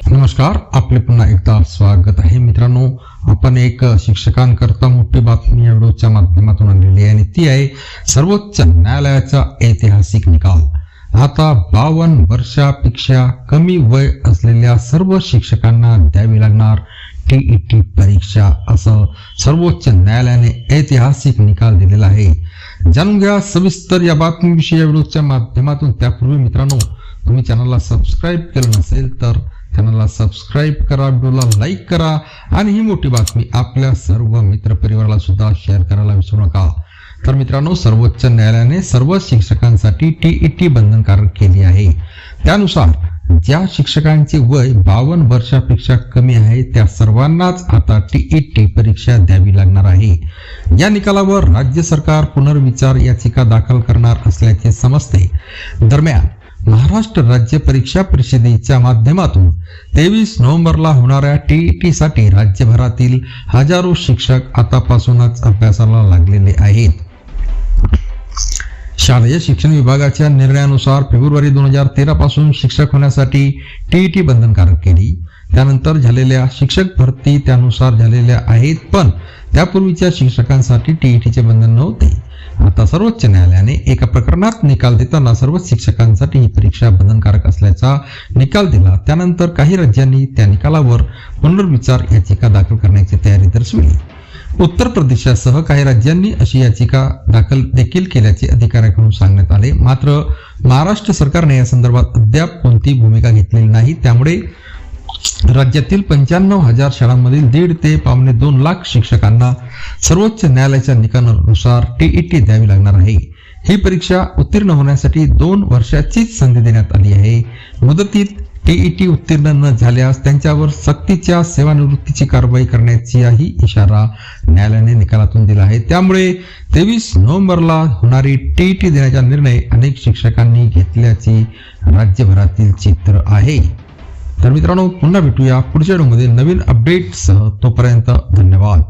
नमस्कार आपले पुन्हा एकदा स्वागत आहे. मित्रांनो आपण एक शिक्षकांकरता मोठी बातमी या व्हिडिओच्या माध्यमातून आणलेली आहे आणि ती आहे सर्वोच्च न्यायालयाचा ऐतिहासिक निकाल. आता बावन्न वर्षापेक्षा कमी वय असलेल्या सर्व शिक्षकांना द्यावी लागणार टीईटी परीक्षा असं सर्वोच्च न्यायालयाने ऐतिहासिक निकाल दिलेला आहे. जाणून घ्या सविस्तर या बातमीविषयी या व्हिडिओच्या माध्यमातून. त्यापूर्वी मित्रांनो तुम्ही चॅनलला सबस्क्राईब केलं नसेल तर चॅनलला सबस्क्राईब करा व्हिडिओला लाईक करा आणि ही मोठी बातमी आपल्या सर्व मित्रपरिवाराला सुद्धा शेअर करायला विसरू नका. तर मित्रांनो सर्वोच्च न्यायालयाने सर्व शिक्षकांसाठी टीईटी बंधनकारक केली आहे. त्यानुसार ज्या शिक्षकांचे वय बावन्न वर्षापेक्षा कमी आहे त्या सर्वांनाच आता टीईटी परीक्षा द्यावी लागणार आहे. या निकालावर राज्य सरकार पुनर्विचार याचिका दाखल करणार असल्याचे समजते. दरम्यान महाराष्ट्र राज्य परीक्षा परिषदेच्या माध्यमातून तेवीस नोव्हेंबरला होणाऱ्या टीईटी साठी राज्यभरातील हजारो शिक्षक आतापासूनच अभ्यासाला लागलेले आहेत. शालेय शिक्षण विभागाच्या निर्णयानुसार फेब्रुवारी दोन हजार तेरा पासून शिक्षक होण्यासाठी टीईटी बंधनकारक केली. त्यानंतर झालेल्या शिक्षक भरती त्यानुसार झालेल्या आहेत पण त्यापूर्वीच्या शिक्षकांसाठी टीईटीचे बंधन नव्हते. आता सर्वोच्च न्यायालयाने एका प्रकरणात निकाल देताना सर्वच शिक्षकांसाठी ही परीक्षा बंधनकारक असल्याचा निकाल दिला. त्यानंतर काही राज्यांनी त्या निकालावर पुनर्विचार याचिका दाखल करण्याची तयारी दर्शविली. उत्तर प्रदेशासह काही राज्यांनी अशी याचिका दाखल देखील केल्याचे अधिकाऱ्याकडून सांगण्यात आले. मात्र महाराष्ट्र सरकारने या संदर्भात अद्याप कोणती भूमिका घेतलेली नाही. त्यामुळे राज्यातील पंच्याण्णव हजार शाळांमधील दीड ते पावणे दोन लाख शिक्षकांना सर्वोच्च न्यायालयाच्या निकालानुसार टीईटी द्यावी लागणार आहे. ही परीक्षा उत्तीर्ण होण्यासाठी दोन वर्षाचीच संधी देण्यात आली आहे. मुदतीत टीईटी उत्तीर्ण न झाल्यास त्यांच्यावर सक्तीच्या सेवानिवृत्तीची कारवाई करण्याचाही इशारा न्यायालयाने निकालातून दिला आहे. त्यामुळे तेवीस नोव्हेंबरला होणारी टीईटी देण्याचा निर्णय अनेक शिक्षकांनी घेतल्याचे राज्यभरातील चित्र आहे. तर मित्रांनो पुन्हा भेटूया पुढच्या व्हिडिओमध्ये नवीन अपडेटसह तोपर्यंत धन्यवाद.